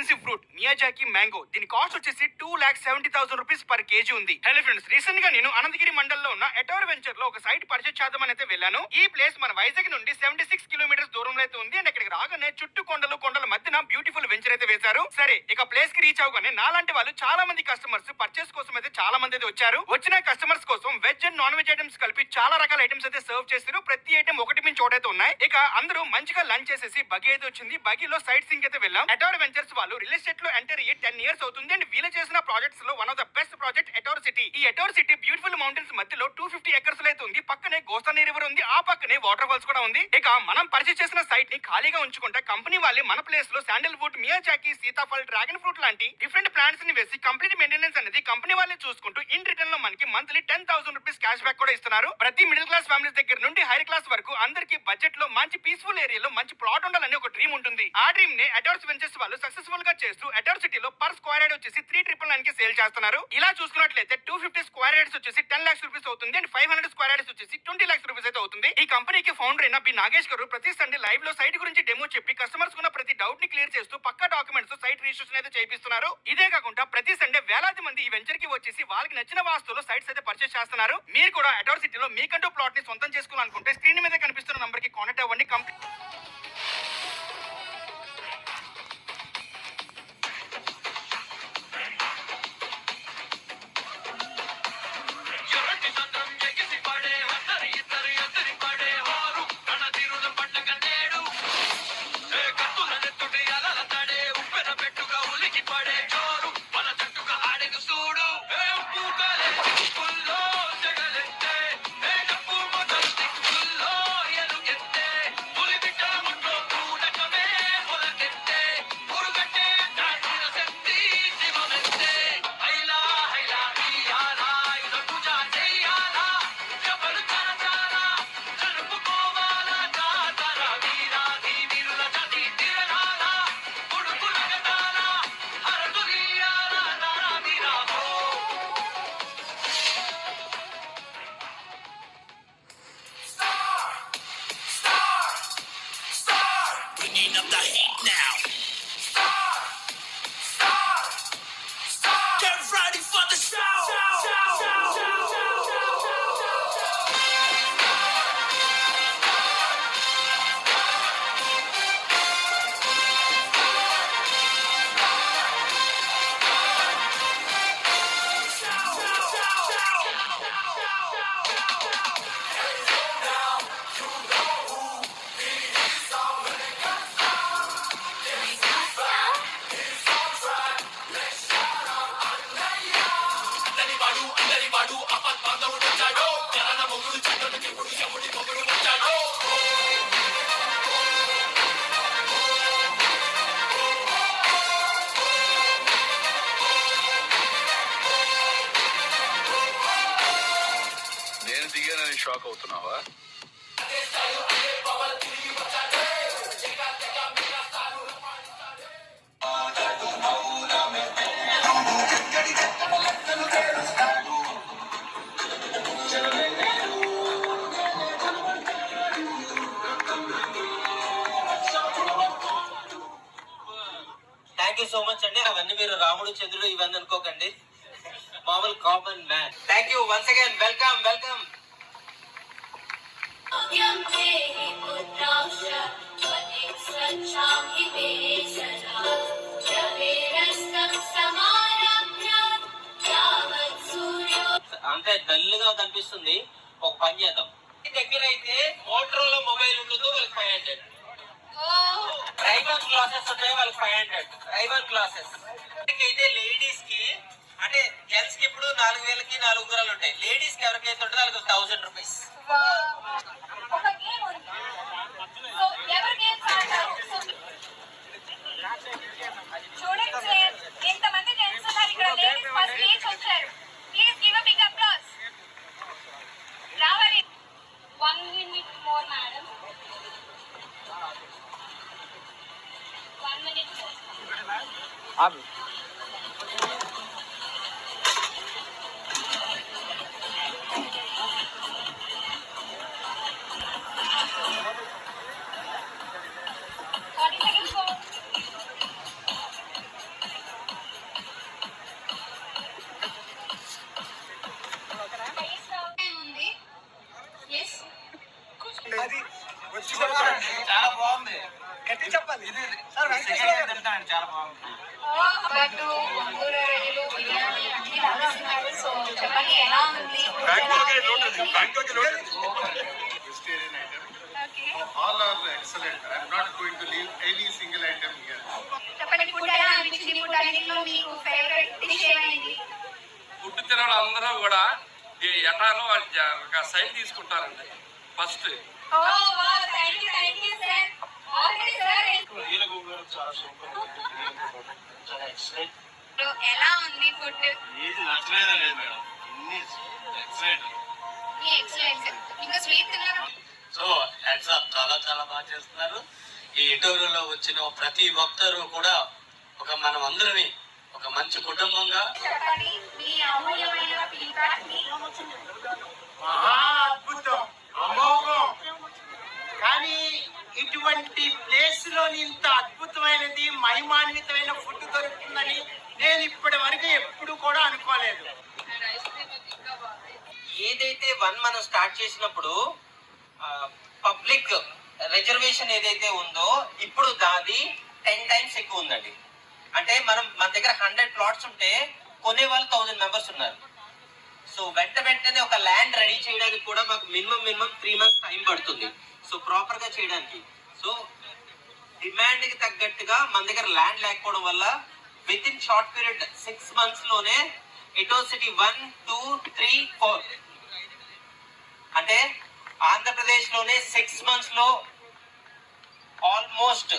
Expensive fruit Miyazaki mango దీని cost వచ్చేసి two lakh seventy thousand rupees per K G ఉంది. Hello friends రీసెంట్గా నేను అనంతగిరి మండలంలో ఉన్న ఎటోర్ వెంచర్లో ఒక సైట్ పర్చేజ్ చేద్దామని అయితే వెళ్ళాను. ఈ ప్లేస్ మన వైజాగ్ నుండి సెవెంటీ సిక్స్ కిలోమీటర్స్ దూరంలో అయితే ఉంది. అండ్ ఇక్కడికి రాగానే చుట్టూ కొండలు కొండల మధ్యన బ్యూటిఫుల్ వెంచర్ అయితే వేశారు. సరే ఇక ప్లేస్కి రీచ్ అవగానే నాలాంటి వాళ్ళు చాలా మంది కస్టమర్స్ పర్చేస్ కోసం అయితే చాలా మంది అయితే వచ్చారు. వచ్చిన కస్టమర్స్ కోసం veg and non veg items కలిపి చాలా రకాల ఐటమ్స్ అయితే సర్వ్ చేశారు. ప్రతి ఐటమ్ ఒకటి మించి ఒకటైతే ఉన్నాయి. ఇక అందరూ మంచిగా లంచ్ చేసేసి బగి అయితే వచ్చింది. బగిలో సైట్ సింగ్ అయితే వెళ్ళాం. ఎటోర్ వెంచర్స్ వాళ్ళు రియల్ ఎస్టేట్లో ఎంటర్ అయ్యి టెన్ ఇయర్స్ అవుతుంది అండ్ వీళ్ళు చేసిన ప్రాజెక్ట్స్లో one of the best project Etore city ఈ ఎటోర్ సిటీ బ్యూటిఫుల్ మౌంటైన్స్ మధ్యలో టూ ఫిఫ్టీ ఎకర్స్ అయితే ఉంది. పక్కనే గోస్తాని రివర్ ఉంది. ఆ పక్కనే వాటర్ ఫాల్స్ కూడా ఉంది. ఇక మనం పరిచయం చేసిన సైట్ని ఖాళీగా ఉంచుకుంటే కంపెనీ వాళ్ళే మన ప్లేస్లో శాండల్ వుడ్ మియాచాకి సీతాఫల్ డ్రాగన్ ఫ్రూట్ లాంటి డిఫరెంట్ ప్లాంట్స్ని వేసి కంప్లీట్ మెయింటెనెన్స్ అనేది కంపెనీ వాళ్ళే చూసుకుంటూ ఇన్ రిటర్న్లో మనకి monthly ten thousand rupees cash back కూడా ఇస్తున్నారు. ప్రతి మిడిల్ క్లాస్ ఫ్యామిలీస్ దగ్గర నుండి హైర్ క్లాస్ వరకు అందరికి బడ్జెట్లో మంచి పీస్ఫుల్ ఏరియాలో మంచి ప్లాట్ ఉండాలని ఒక డ్రీమ్ ఉంటుంది. ఆ డ్రీమ్ని అటోర్స్ వెంచర్స్ వాళ్ళు సక్సెస్ఫుల్ గా చేస్తూ అటోర్ సిటీలో పర్ స్క్వేర్ యార్డ్ వచ్చేసి త్రీ ట్రిపుల్ నైన్కి సేల్ చేస్తున్నారు. ఇలా చూసుకున్నట్లయితే టూ ఫిఫ్టీ స్క్వేర్ యార్డ్స్ వచ్చేసి టెన్ లాక్స్ రూపీస్ అవుతుంది and five hundred square yards వచ్చేసి ట్వంటీ లాక్స్ రూపీస్ అయితే అవుతుంది. ఈ కంపెనీకి ఫౌండర్ అయిన బి నాగేష్ గారు ప్రతి సండే లైవ్లో సైట్ గురించి డెమో చెప్పి కస్టమర్స్ ఉన్న ప్రతి డౌట్ని క్లియర్ చేస్తూ పక్క డాక్యుమెంట్స్ సైట్ రిజిస్ట్రేషన్ అయితే చేపిస్తున్నారు ఇదే కాకుండా ప్రతి సండే వేలాది మంది ఈ వెంచర్కి వచ్చేసి వాళ్ళకి నచ్చిన వాస్తువులు సైట్స్ అయితే పర్చేస్ చేస్తున్నారు. మీరు కూడా అటోర్ సిటీలో మీకంటూ ప్లాట్ని సొంతం చేసుకోవాలనుకుంటే స్క్రీన్ మీద కనిపిస్తున్న నంబర్కి కాంటాక్ట్ అవ్వండి. Company దిగానని అంటే డల్గా కనిపిస్తుంది. ఒక పని చేద్దాం. దగ్గర అయితే మోటరోలో మొబైల్ ఉండదు వాళ్ళకి ఫైవ్ హండ్రెడ్ డ్రైవర్ క్లాసెస్ ఉంటాయి వాళ్ళకి ఫైవ్ హండ్రెడ్ డ్రైవర్ క్లాసెస్ అయితే లేడీస్కి అంటే జెంట్స్కి ఇప్పుడు నాలుగు వేలకి నాలుగు గురాలు ఉంటాయి. లేడీస్కి ఎవరికైతే ఉంటుందో వాళ్ళకి థౌసండ్ రూపీస్ ఆగు చాలా బాగుంది. గట్టి చెప్పాలి. చాలా బాగుంది. బట్టు బిర్యానీ అన్ని సో చెప్పండి ఎలా ఉంది vegetarian item all are excellent I'm not going to leave any single item here చెప్పండి ఫుడ్ ఎలా అనిపించింది ఫుడ్ మీకు ఫేవరెట్ డిష్ ఏమైంది ఫుడ్ తినడం అందరూ కూడా ఈ ఎటాలో వాళ్ళు ఒక సైన్ తీసుకుంటారండి. ఫస్ట్ ఓ వా thank you thank you sir okay sir ఎలా ఉంది ఫుడ్ ఏది నచ్చలేదా లేదు మేడం అన్ని ఎక్సలెంట్ ఎక్సలెంట్ ఇంకా స్వీట్ తిన్నారా సో హ్యాట్సాప్ చాలా చాలా బాగా చేస్తున్నారు ఈ ఇంటర్వ్యూలో వచ్చిన ప్రతి ఒక్కరు కూడా ఒక మనం అందరమే ఒక మంచి కుటుంబంగా చెప్పండి మీ అమూల్యమైన ఫీడ్బ్యాక్ని మహా అద్భుతం. అమోఘం కానీ ఇటువంటి ప్లేస్లోని ఇంత అద్భుతమైనది మహిమాన్వితమైన ఫుడ్ దొరుకుతుందని నేను ఇప్పటి వరకు ఎప్పుడు కూడా అనుకోలేదు. ఏదైతే వన్ మనం స్టార్ట్ చేసినప్పుడు పబ్లిక్ రిజర్వేషన్ ఏదైతే ఉందో ఇప్పుడు దాది టెన్ టైమ్స్ ఎక్కువ ఉందండి. అంటే మనం మన దగ్గర హండ్రెడ్ ప్లాట్స్ ఉంటే కొనే వాళ్ళు థౌజండ్ మెంబర్స్ ఉన్నారు. సో వెంట వెంటనే ఒక ల్యాండ్ రెడీ చేయడానికి కూడా మాకు minimum minimum three months time పడుతుంది. సో ప్రాపర్గా చేయడానికి. సో డిమాండ్కి తగ్గట్టుగా మన దగ్గర ల్యాండ్ లేకపోవడం వల్ల with in short period six మంత్స్లోనే ఇటో city one two three four అంటే ఆంధ్రప్రదేశ్లోనే సిక్స్ మంత్స్లో ఆల్మోస్ట్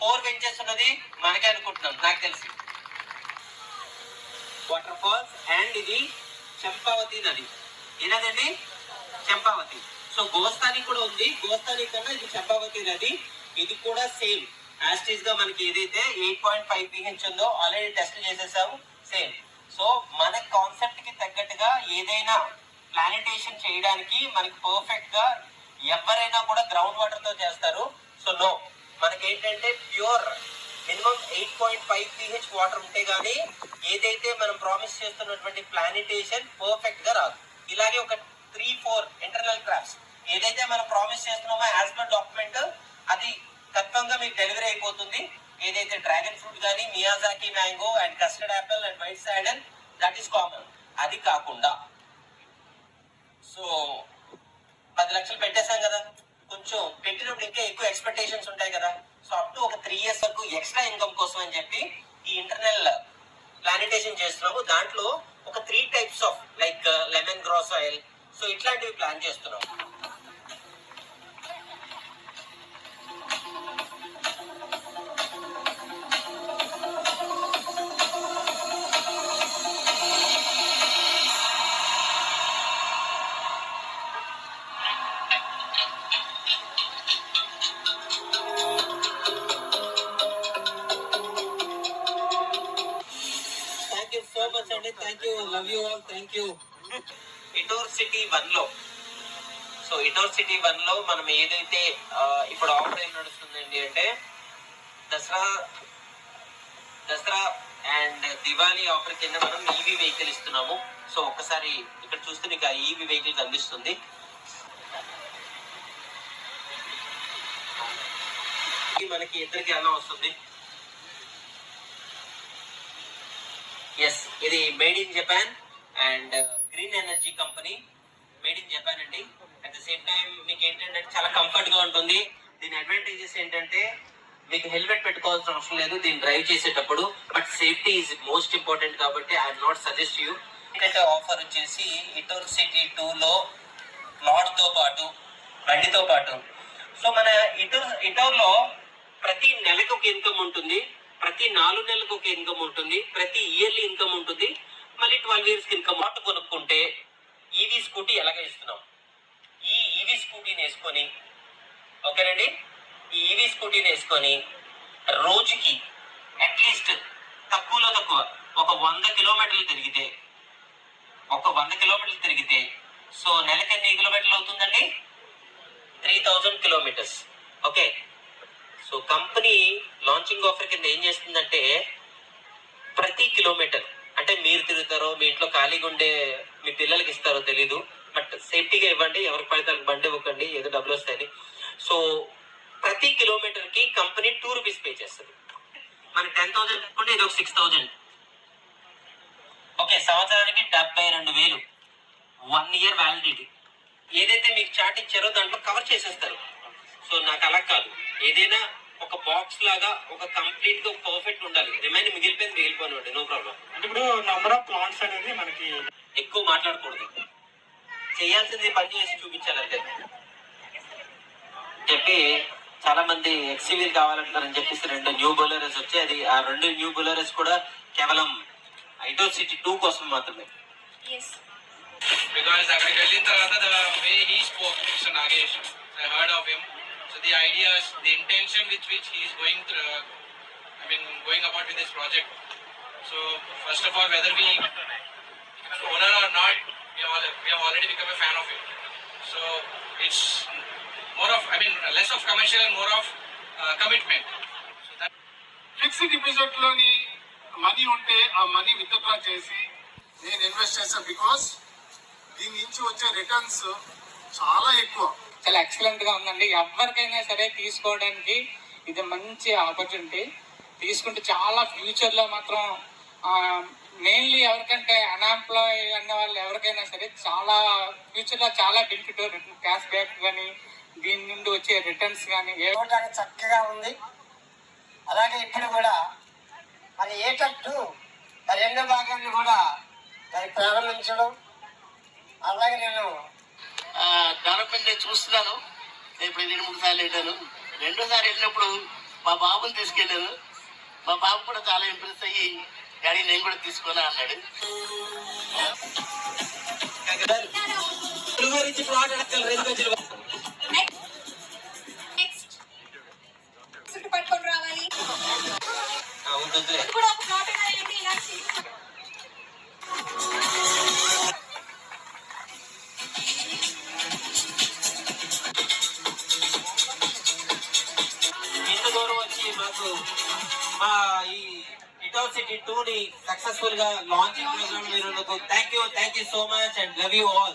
ఫోర్ వెంచర్స్ ఉన్నది మనకే అనుకుంటున్నాం నాకు తెలిసి. వాటర్ ఫాల్స్ అండ్ ఇది చంపావతి నది. ఏనదండి? చంపావతి. సో గోస్తాని కూడా ఉంది. గోస్తాని కన్నా ఇది చంపావతి నది. ఇది కూడా సేమ్. యాస్టీస్గా మనకి ఏదైతే ఎయిట్ పాయింట్ ఫైవ్ పిహెచ్ ఉందో ఆల్రెడీ టెస్ట్ చేసేసాము సేమ్. సో మన కాన్సెప్ట్కి తగ్గట్టుగా ఏదైనా ప్లానిటేషన్ చేయడానికి మనకి పర్ఫెక్ట్గా ఎవరైనా కూడా గ్రౌండ్ వాటర్తో చేస్తారు. సో నో మనకి ఏంటంటే pure minimum eight point five pH water ఉంటే గానీ ఏదైతే మనం ప్రామిస్ చేస్తున్నటువంటి ప్లానిటేషన్ పర్ఫెక్ట్గా రాదు. ఇలాగే ఒక త్రీ ఫోర్ ఇంటర్నల్ క్రాఫ్ట్స్ ఏదైతే మనం ప్రామిస్ చేస్తున్నామో యాజ్ పర్ డాక్యుమెంట్ అది ఖచ్చితంగా మీకు డెలివరీ అయిపోతుంది. ఏదైతే డ్రాగన్ ఫ్రూట్ కానీ Miyazaki mango and custard apple and white సాడన్ that is common అది కాకుండా. సో పది లక్షలు పెట్టేశాం కదా. కొంచెం పెట్టినప్పుడు ఇంకా ఎక్కువ ఎక్స్పెక్టేషన్స్ ఉంటాయి కదా. సో అప్ టు ఒక త్రీ ఇయర్స్ వరకు ఎక్స్ట్రా ఇన్కమ్ కోసం అని చెప్పి ఈ ఇంటర్నల్ ప్లానిటేషన్ చేస్తున్నాము. దాంట్లో ఒక three types of like lemon grass oil so ఇట్లాంటివి ప్లాన్ చేస్తున్నాం సిటీ వన్లో. సో ఇటోర్ సిటీ వన్లో మనం ఏదైతే ఇప్పుడు ఆఫర్ ఏం నడుస్తుందండి అంటే దసరా దసరా అండ్ దివాళీ ఆఫర్ కింద మనం ఈవీ వెహికల్ ఇస్తున్నాము. సో ఒక్కసారి ఇక్కడ చూస్తే మీకు ఆ ఈవీ వెహికల్ కనిపిస్తుంది. ఇది మనకి ఇద్దరికి అన్నం వస్తుంది. ఎస్ ఇది made in Japan and green energy company made in Japan అండి అట్ ద సేమ్ టైం మీకు ఏంటంటే చాలా కంఫర్ట్గా ఉంటుంది. దీని అడ్వాంటేజెస్ ఏంటంటే మీకు హెల్మెట్ పెట్టుకోవాల్సిన అవసరం లేదు. దీన్ని డ్రైవ్ చేసేటప్పుడు. But safety is most important కాబట్టి ఐ నాట్ సజెస్ట్ యూ ఏంటంటే ఆఫర్ వచ్చేసి ఇటోర్ సిటీ టూలో తో పాటు బండితో పాటు. సో మన ఇటోర్ ఇటోర్లో ప్రతి నెలకు ఒక ఇన్కమ్ ఉంటుంది. ప్రతి నాలుగు నెలలకు ఒక ఇన్కమ్ ఉంటుంది. ప్రతి ఇయర్లీ ఇన్కమ్ ఉంటుంది. మళ్ళీ ట్వెల్వ్ ఇయర్స్ ఇన్కమ్ ఆటో కొనుక్కుంటే ఈవీ స్కూటీ ఎలాగ ఇస్తున్నాం ఈ ఈవీ స్కూటీని వేసుకొని ఓకేనండి? ఈ ఈవీ స్కూటీని వేసుకొని రోజుకి అట్లీస్ట్ తక్కువలో తక్కువ ఒక వంద కిలోమీటర్లు తిరిగితే ఒక వంద కిలోమీటర్లు తిరిగితే సో నెలకి ఎన్ని కిలోమీటర్లు అవుతుందండి? Three thousand kilometres. Okay. So company launching offer కింద ఏం చేస్తుందంటే ప్రతి కిలోమీటర్ అంటే మీరు తిరుగుతారో మీ ఇంట్లో ఖాళీగా ఉండే మీ పిల్లలకి ఇస్తారో తెలీదు బట్ సేఫ్టీగా ఇవ్వండి ఎవరికి పడితే బండి ఇవ్వకండి ఏదో డబ్బులు వస్తాయని సో ప్రతి కిలోమీటర్కి కంపెనీ టూ రూపీస్ పే చేస్తుంది. మన టెన్ థౌసండ్ పెట్టుకుంటే ఇది ఒక సిక్స్ థౌసండ్ ఓకే సంవత్సరానికి డెబ్బై రెండు వేలు. వన్ ఇయర్ వ్యాలిడిటీ ఏదైతే మీకు చాట్ ఇచ్చారో దాంట్లో కవర్ చేసేస్తారు. సో నాకు అలా కాదు. ఏదైనా ఒక బాక్స్ లాగా ఒక కంప్లీట్గా పర్ఫెక్ట్ ఉండాలి. రిమైన్ మిగిలిపోయింది మిగిలిపోయినట్టు నో ప్రాబ్లం అంటే ఇప్పుడు నంబర్ ఆఫ్ ప్లాంట్స్ అనేది మనకి ఎక్కువ మాట్లాడకూడదు. చేయాల్సింది పని చేసి చూపించాలంటే. చెప్పి చాలా మంది ఎక్సీవీ కావాలంటారని చెప్పేసి రెండు న్యూ బౌలర్స్ వచ్చాయి ఆ రెండు న్యూ బౌలర్స్ కూడా కేవలం ఐటో సిటీ టూ కోసం మాత్రమే. First of weather be So it's more of, I mean, less of commercial and more of uh, commitment. So that fixed డిపాజిట్లోని money ఉంటే ఆ మనీ విత్డ్రా చేసి నేను ఇన్వెస్ట్ చేశాను బికాస్ దీని నుంచి వచ్చే రిటర్న్స్ చాలా ఎక్కువ. చాలా ఎక్సలెంట్గా ఉందండి. ఎవరికైనా సరే తీసుకోవడానికి ఇది మంచి ఆపర్చునిటీ తీసుకుంటే చాలా ఫ్యూచర్లో మాత్రం మెయిన్లీ ఎవరికంటే అన్ఎంప్లాయ్ అన్న వాళ్ళు ఎవరికైనా సరే చాలా ఫ్యూచర్లో చాలా బెనిఫిట్ క్యాష్ బ్యాక్ కానీ దీని నుండి వచ్చే రిటర్న్స్ కానీ చూడడానికి చక్కగా ఉంది. అలాగే ఇప్పుడు కూడా మరి ఏటట్టు మరి రెండో భాగాన్ని కూడా మరి ప్రారంభించడం. అలాగే నేను డెవలప్మెంట్ నేను చూస్తున్నాను. నేను ఇప్పుడు రెండు మూడు సార్లు వెళ్ళాను. రెండోసారి వెళ్ళినప్పుడు మా బాబుని తీసుకెళ్ళాను. మా బాబు కూడా చాలా ఇంప్రెస్ అయ్యి డాడీ నేను కూడా తీసుకోనా అన్నాడు గురించి ప్లాట్ అడగలు రెండు గజలు నెక్స్ట్ చుట్టు పట్టుకొని రావాలి ఆ, వద్దొద్దులే. ఇది కూడా ఒక ప్లాట్ ఏంటి ఇలాంటి ఇంత దూరం వచ్చి మాకు మా ఈ ఇటో సిటీ టూ ని సక్సెస్ఫుల్గా లాంచింగ్ ప్రోగ్రామ్ మీరు thank you thank you so much and love you all